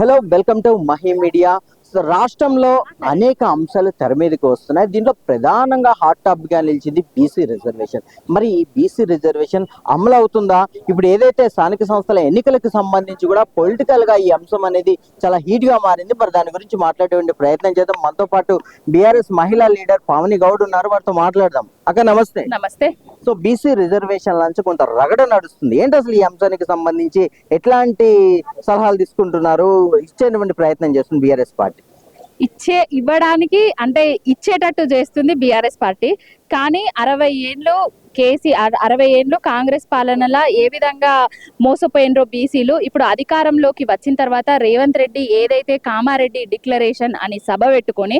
Hello welcome to Mahi media. So రాష్ట్రంలో అనేక అంశాలు తెర మీదకి వస్తున్నాయి. దీంట్లో ప్రధానంగా హాట్ టాపిక్గా నిలిచింది బీసీ రిజర్వేషన్. మరి ఈ బీసీ రిజర్వేషన్ అమలు అవుతుందా? ఇప్పుడు ఏదైతే స్థానిక సంస్థల ఎన్నికలకు సంబంధించి కూడా పొలిటికల్గా ఈ అంశం అనేది చాలా హీట్గా మారింది మరి దాని గురించి మాట్లాడే ప్రయత్నం చేద్దాం. మనతో పాటు బీఆర్ఎస్ మహిళా లీడర్ పావని గౌడ్ ఉన్నారు. వారితో మాట్లాడదాం. అక్క నమస్తే. నమస్తే. సో బీసీ రిజర్వేషన్ నుంచి కొంత రగడ నడుస్తుంది. ఏంటి అసలు ఈ అంశానికి సంబంధించి ఎట్లాంటి సలహాలు తీసుకుంటున్నారు? ఇచ్చేటువంటి ప్రయత్నం చేస్తుంది బీఆర్ఎస్ పార్టీ. ఇచ్చే ఇవ్వడానికి అంటే ఇచ్చేటట్టు చేస్తుంది బీఆర్ఎస్ పార్టీ. కానీ అరవై ఏళ్ళు కేసీ అరవై ఏళ్ళు కాంగ్రెస్ పాలనలా ఏ విధంగా మోసపోయినరో బీసీలు ఇప్పుడు అధికారంలోకి వచ్చిన తర్వాత రేవంత్ రెడ్డి ఏదైతే కామారెడ్డి డిక్లరేషన్ అని సభ పెట్టుకొని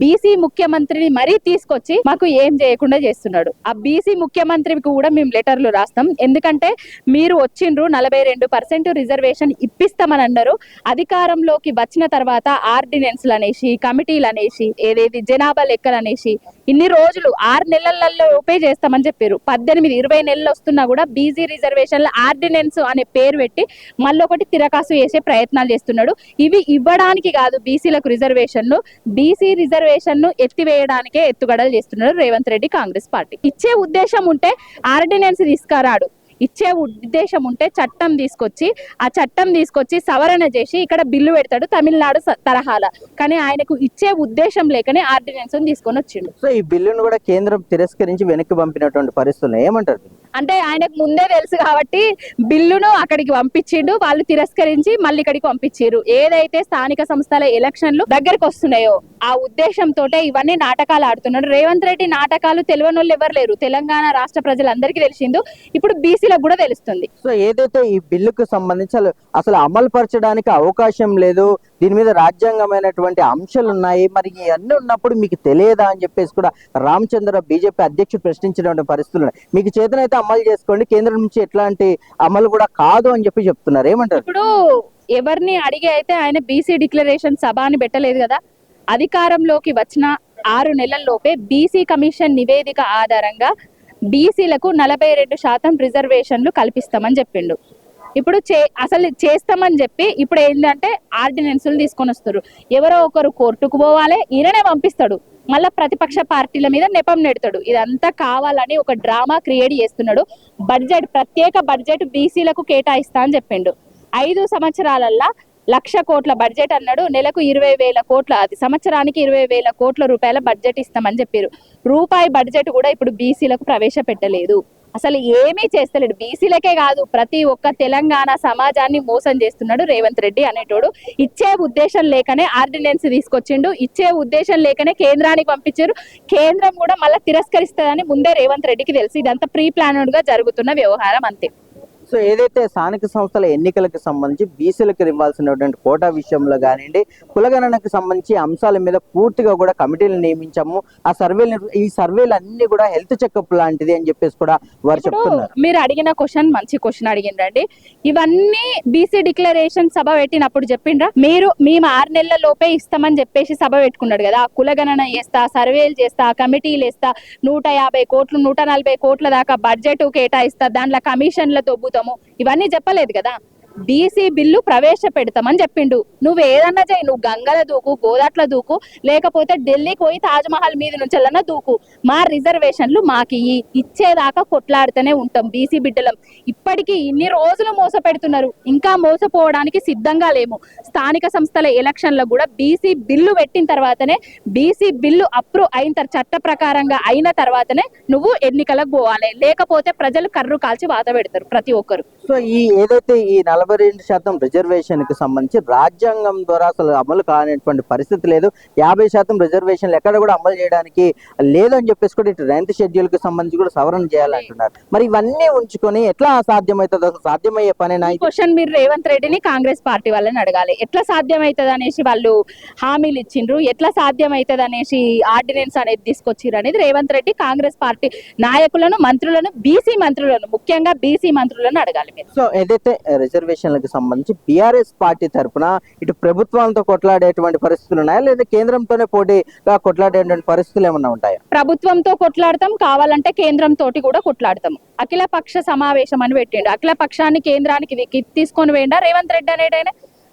బీసీ ముఖ్యమంత్రిని మరీ తీసుకొచ్చి మాకు ఏం చేయకుండా చేస్తున్నాడు. ఆ బీసీ ముఖ్యమంత్రికి కూడా మేము లెటర్లు రాస్తాం. ఎందుకంటే మీరు వచ్చిండ్రు నలభై రెండు పర్సెంట్ రిజర్వేషన్ ఇప్పిస్తామని అన్నారు. అధికారంలోకి వచ్చిన తర్వాత ఆర్డినెన్స్లు అనేసి కమిటీలు అనేసి ఏదేది జనాభా లెక్కలు అనేసి ఇన్ని రోజులు ఆరు నెలలలో ఓపే చేస్తామని చెప్పారు పద్దెనిమిది ఇరవై నెలలు వస్తున్నా కూడా బీసీ రిజర్వేషన్ల ఆర్డినెన్స్ అనే పేరు పెట్టి మళ్ళీ ఒకటి తిరకాసు వేసే ప్రయత్నాలు చేస్తున్నాడు. ఇవి ఇవ్వడానికి కాదు బీసీలకు రిజర్వేషన్లు. బీసీ రిజర్వేషన్ను ఎత్తివేయడానికే ఎత్తుగడలు చేస్తున్నాడు రేవంత్ రెడ్డి కాంగ్రెస్ పార్టీ. ఇచ్చే ఉద్దేశం ఉంటే ఆర్డినెన్స్ తీసుకురాడు. ఇచ్చే ఉద్దేశం ఉంటే చట్టం తీసుకొచ్చి ఆ చట్టం తీసుకొచ్చి సవరణ చేసి ఇక్కడ బిల్లు పెడతాడు తమిళనాడు తరహాల. కానీ ఆయనకు ఇచ్చే ఉద్దేశం లేకనే ఆర్డినెన్స్ తీసుకొని వచ్చిండు. సో ఈ బిల్లును కూడా కేంద్రం తిరస్కరించి వెనక్కి పంపినటువంటి పరిస్థితులు ఏమంటారు? అంటే ఆయనకు ముందే తెలుసు కాబట్టి బిల్లును అక్కడికి పంపించిండు. వాళ్ళు తిరస్కరించి మళ్ళీ ఇక్కడికి పంపించారు ఏదైతే స్థానిక సంస్థల ఎలక్షన్లు దగ్గరకు వస్తున్నాయో ఆ ఉద్దేశంతో ఇవన్నీ నాటకాలు ఆడుతున్నాడు. రేవంత్ రెడ్డి నాటకాలు తెలియని వాళ్ళు ఎవరు లేరు. తెలంగాణ రాష్ట్ర ప్రజలందరికీ తెలిసిందు ఇప్పుడు బీసీలకు కూడా తెలుస్తుంది. సో ఏదైతే ఈ బిల్లుకు సంబంధించి అసలు- అసలు అమలు పరచడానికి అవకాశం లేదు దీని మీద రాజ్యాంగమైనటువంటి అంశాలు ఉన్నాయి మరి ఇవన్నీ ఉన్నప్పుడు మీకు తెలియదా అని చెప్పేసి కూడా రామచంద్ర బీజేపీ అధ్యక్షుడు ప్రశ్నించినటువంటి పరిస్థితులు ఉన్నాయి. మీకు చేతనైతే అమలు చేసుకోండి. కేంద్రం నుంచి ఎట్లాంటి అమలు కూడా కాదు అని చెప్పి చెప్తున్నారు. ఏమంటారు? ఇప్పుడు ఎవరిని అడిగి అయితే ఆయన బీసీ డిక్లరేషన్ సభ అని పెట్టలేదు కదా. అధికారంలోకి వచ్చిన ఆరు నెలల్లోపే బీసీ కమిషన్ నివేదిక ఆధారంగా బీసీలకు నలభై రెండు శాతం రిజర్వేషన్లు కల్పిస్తామని చెప్పిండు. ఇప్పుడు చే అసలు చేస్తామని చెప్పి ఇప్పుడు ఏంటంటే ఆర్డినెన్సులు తీసుకొని వస్తారు ఎవరో ఒకరు కోర్టుకు పోవాలి ఈయననే పంపిస్తాడు. మళ్ళా ప్రతిపక్ష పార్టీల మీద నెపం నెడతాడు. ఇదంతా కావాలని ఒక డ్రామా క్రియేట్ చేస్తున్నాడు. బడ్జెట్ ప్రత్యేక బడ్జెట్ బీసీలకు కేటాయిస్తా అని చెప్పిండు. ఐదు సంవత్సరాలల్లా లక్ష కోట్ల బడ్జెట్ అన్నాడు. నెలకు ఇరవై వేల కోట్ల అది సంవత్సరానికి ఇరవై వేల కోట్ల రూపాయల బడ్జెట్ ఇస్తామని చెప్పారు. రూపాయి బడ్జెట్ కూడా ఇప్పుడు బీసీలకు ప్రవేశపెట్టలేదు. అసలు ఏమీ చేస్తలేడు. బీసీలకే కాదు ప్రతి ఒక్క తెలంగాణ సమాజాన్ని మోసం చేస్తున్నాడు రేవంత్ రెడ్డి అనేటోడు. ఇచ్చే ఉద్దేశం లేకనే ఆర్డినెన్స్ తీసుకొచ్చిండు. ఇచ్చే ఉద్దేశం లేకనే కేంద్రానికి పంపించారు. కేంద్రం కూడా మళ్ళీ తిరస్కరిస్తుందని ముందే రేవంత్ రెడ్డికి తెలుసు. ఇదంతా ప్రీ ప్లానెడ్గా జరుగుతున్న వ్యవహారం అంతే. సో ఏదైతే స్థానిక సంస్థల ఎన్నికలకు సంబంధించి బీసీలకు ఇవ్వాల్సినటువంటి కోటా విషయంలో కానివ్వండి కులగణనకు సంబంధించి అంశాల మీద పూర్తిగా కూడా కమిటీలు నియమించాము. ఆ సర్వేలు ఈ సర్వేలు అన్ని కూడా హెల్త్ చెకప్ లాంటిది అని చెప్పేసి కూడా వారు చెప్తున్నారు. మీరు అడిగిన క్వశ్చన్ మంచి క్వశ్చన్ అడిగిండ్రండి ఇవన్నీ బీసీ డిక్లరేషన్ సభ పెట్టినప్పుడు చెప్పిండ్రా? మీరు మేము ఆరు నెలల లోపే ఇస్తామని చెప్పేసి సభ పెట్టుకున్నాడు కదా. ఆ కులగణన చేస్తా సర్వేలు చేస్తా కమిటీలు వేస్తా నూట యాభై కోట్లు నూట నలభై కోట్ల దాకా బడ్జెట్ కేటాయిస్తా దాంట్లో కమిషన్ల దొబ్బుతాము ఇవన్నీ చెప్పలేదు కదా? బీసీ బిల్లు ప్రవేశపెడతామని చెప్పిండు. నువ్వు ఏదన్నా చేయి నువ్వు గంగల దూకు గోదాట్ల దూకు లేకపోతే ఢిల్లీకి పోయి తాజ్ మహల్ మీద నుంచి దూకు. మా రిజర్వేషన్లు మాకు ఇచ్చేదాకా కొట్లాడుతూనే ఉంటాం బీసీ బిడ్డలం. ఇప్పటికీ ఇన్ని రోజులు మోసపెడుతున్నారు. ఇంకా మోసపోవడానికి సిద్ధంగా లేము. స్థానిక సంస్థల ఎలక్షన్లో కూడా బీసీ బిల్లు పెట్టిన తర్వాతనే బీసీ బిల్లు అప్రూవ్ అయిన తర్వాత చట్ట ప్రకారంగా అయిన తర్వాతనే నువ్వు ఎన్నికలకు పోవాలి. లేకపోతే ప్రజలు కర్రు కాల్చి వాత పెడతారు ప్రతి ఒక్కరు. సో ఈ ఏదైతే ఈ నలభై రెండు శాతం రిజర్వేషన్కి సంబంధించి రాజ్యాంగం ద్వారా అసలు అమలు కానిటువంటి పరిస్థితి లేదు. యాభై శాతం రిజర్వేషన్లు ఎక్కడ కూడా అమలు చేయడానికి లేదని చెప్పేసి కూడా ఇటు నైన్త్ షెడ్యూల్కి సంబంధించి కూడా సవరణ చేయాలంటున్నారు. మరి ఇవన్నీ ఉంచుకొని ఎట్లా సాధ్యమవుతుంది అసలు సాధ్యమయ్యే పనేనా ఈ క్వశ్చన్ మీరు రేవంత్ రెడ్డిని కాంగ్రెస్ పార్టీ వాళ్ళని అడగాలి. ఎట్లా సాధ్యమవుతుంది అనేసి వాళ్ళు హామీలు ఇచ్చిండ్రు. ఎట్లా సాధ్యమవుతుంది అనేసి ఆర్డినెన్స్ అనేది తీసుకొచ్చిర్రు అనేది రేవంత్ రెడ్డి కాంగ్రెస్ పార్టీ నాయకులను మంత్రులను బీసీ మంత్రులను ముఖ్యంగా బీసీ మంత్రులను అడగాలి మీరు. సో ఏదైతే రిజర్వేషన్లకు సంబంధించి బీఆర్ఎస్ పార్టీ తరపున ఇటు ప్రభుత్వాలతో కొట్లాడేటువంటి పరిస్థితులు ఉన్నాయా? లేదా కేంద్రంతోనే పోటీగా కొట్లాడేటువంటి పరిస్థితులు ఏమైనా ఉంటాయా? ప్రభుత్వంతో కొట్లాడతాం కావాలంటే కేంద్రం తోటి కూడా కొట్లాడతాం. అఖిల పక్ష సమావేశం అని పెట్టిండు. అఖిల పక్షాన్ని కేంద్రానికి తీసుకొని పోయిండా? రేవంత్ రెడ్డి అనేటైనా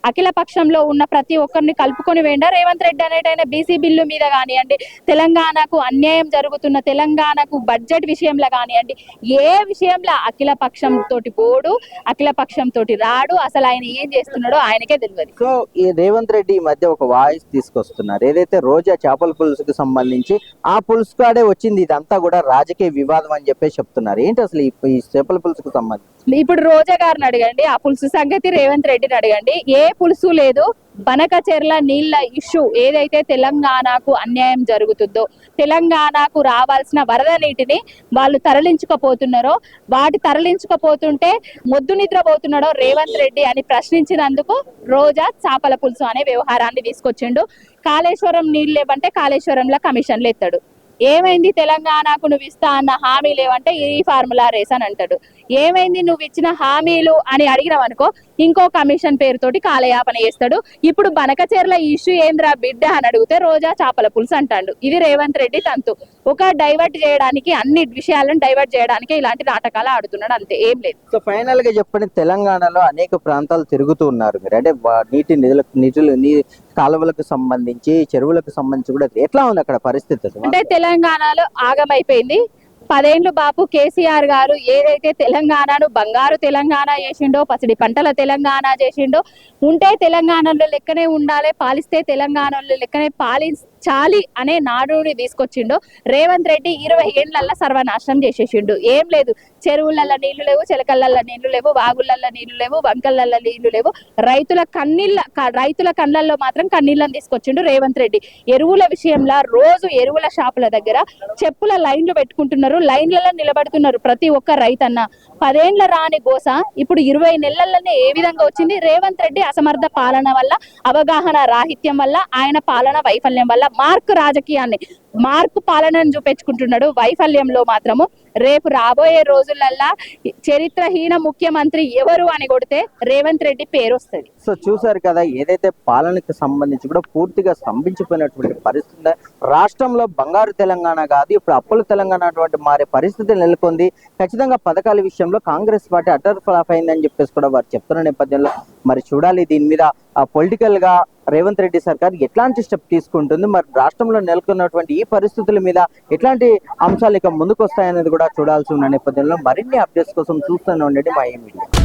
అఖిల పక్షంలో ఉన్న ప్రతి ఒక్కరిని కలుపుకొని వేయండా. రేవంత్ రెడ్డి అనేటైన బీసీ బిల్లు మీద కానివ్వండి తెలంగాణకు అన్యాయం జరుగుతున్న తెలంగాణకు బడ్జెట్ విషయంలో కానివ్వండి ఏ విషయంలో అఖిల పక్షం తోటి పోడు అఖిల పక్షం తోటి రాడు అసలు ఆయన ఏం చేస్తున్నాడో ఆయనకే తెలియదు. సో ఈ రేవంత్ రెడ్డి ఈ మధ్య ఒక వాయిస్ తీసుకొస్తున్నారు. ఏదైతే రోజా చేపల పులుసుకు సంబంధించి ఆ పులుసు కాడే వచ్చింది ఇదంతా కూడా రాజకీయ వివాదం అని చెప్పేసి చెప్తున్నారు. ఏంటి అసలు ఈ ఈ చేపల పులుసుకు సంబంధించి? ఇప్పుడు రోజా గారిని అడగండి ఆ పులుసు సంగతి రేవంత్ రెడ్డిని అడగండి. ఏ పులుసు లేదు. బనకచెర్ల నీళ్ళ ఇష్యూ ఏదైతే తెలంగాణకు అన్యాయం జరుగుతుందో తెలంగాణకు రావాల్సిన వరద నీటిని వాళ్ళు తరలించుకపోతున్నారో వాటి తరలించుకపోతుంటే మొద్దు నిద్రపోతున్నాడో రేవంత్ రెడ్డి అని ప్రశ్నించినందుకు రోజా చేపల పులుసు అనే వ్యవహారాన్ని తీసుకొచ్చిండు. కాళేశ్వరం నీళ్ళు లేవంటే కాళేశ్వరంలో కమిషన్లు ఎత్తాడు. ఏమైంది? తెలంగాణకు నువ్వు ఇస్తా అన్న హామీ లేవంటే ఈ ఫార్ములా రేస్ అని అంటాడు. ఏమైంది? నువ్వు ఇచ్చిన హామీలు అని అడిగినావు అనుకో ఇంకో కమిషన్ పేరుతోటి కాలయాపన చేస్తాడు. ఇప్పుడు బనకచెర్ల ఇష్యూ ఏంద్రా బిడ్డ అని అడిగితే రోజా చేపల పులుసు అంటాడు. ఇది రేవంత్ రెడ్డి తంతు. ఒక డైవర్ట్ చేయడానికి అన్ని విషయాలను డైవర్ట్ చేయడానికి ఇలాంటి నాటకాలు ఆడుతున్నాడు అంతే. ఏం లేదు. సో ఫైనల్గా చెప్పండి తెలంగాణలో అనేక ప్రాంతాలు తిరుగుతూ ఉన్నారు మీరు. అంటే నీటి నిధులకు నిధులు నీ కాలువలకు సంబంధించి చెరువులకు సంబంధించి కూడా ఎట్లా ఉంది అక్కడ పరిస్థితి? అంటే తెలంగాణలో ఆగమైపోయింది. పదేండ్లు బాపు కేసీఆర్ గారు ఏదైతే తెలంగాణను బంగారు తెలంగాణ చేసిండో పసిడి పంటల తెలంగాణ చేసిండో ఉంటే తెలంగాణలో లెక్కనే ఉండాలి పాలిస్తే తెలంగాణలో లెక్కనే పాలించాలి అనే నాడుని తీసుకొచ్చిండో రేవంత్ రెడ్డి ఇరవై ఏండ్లల్లో సర్వనాశనం చేసేసిండు. ఏం లేదు. చెరువులల్లో నీళ్ళు లేవు చిలకలల్లో నీళ్ళు లేవు వాగులల్లో నీళ్ళు లేవు వంకలల్లో నీళ్ళు లేవు. రైతుల కన్నీళ్ళ రైతుల కళ్ళల్లో మాత్రం కన్నీళ్ళని తీసుకొచ్చిండు రేవంత్ రెడ్డి. ఎరువుల విషయంలో రోజు ఎరువుల షాపుల దగ్గర చెప్పుల లైన్లు పెట్టుకుంటున్నారు. లైన్లలో నిలబడుతున్నారు ప్రతి ఒక్క రైతన్న. పదేండ్ల రాని గోస ఇప్పుడు ఇరవై నెలల్లోనే ఏ విధంగా వచ్చింది? రేవంత్ రెడ్డి అసమర్థ పాలన వల్ల అవగాహన రాహిత్యం వల్ల ఆయన పాలన వైఫల్యం వల్ల మార్క్ రాజకీయాన్ని మార్పు పాలనను చూపించుకుంటున్నాడు. వైఫల్యంలో మాత్రము రేపు రాబోయే రోజులల్లా చరిత్రహీన ముఖ్యమంత్రి ఎవరు అని కొడితే రేవంత్ రెడ్డి పేరు వస్తుంది సో చూసారు కదా ఏదైతే పాలనకు సంబంధించి కూడా పూర్తిగా స్తంభించిపోయినటువంటి పరిస్థితి రాష్ట్రంలో బంగారు తెలంగాణ కాదు ఇప్పుడు అప్పుల తెలంగాణ అటువంటి మారే పరిస్థితి నెలకొంది. ఖచ్చితంగా పథకాల విషయంలో కాంగ్రెస్ పార్టీ అటర్ ఫ్లాప్ అయిందని చెప్పేసి కూడా వారు చెప్తున్న నేపథ్యంలో మరి చూడాలి దీని మీద. పొలిటికల్గా రేవంత్ రెడ్డి సర్కార్ ఎట్లాంటి స్టెప్ తీసుకుంటుంది? మరి రాష్ట్రంలో నెలకొన్నటువంటి ఈ పరిస్థితుల మీద ఎట్లాంటి అంశాలు ఇక ముందుకు వస్తాయనేది కూడా చూడాల్సి ఉన్న నేపథ్యంలో మరిన్ని అప్డేట్స్ కోసం చూస్తూనే ఉండండి మా ఈ మీడియా.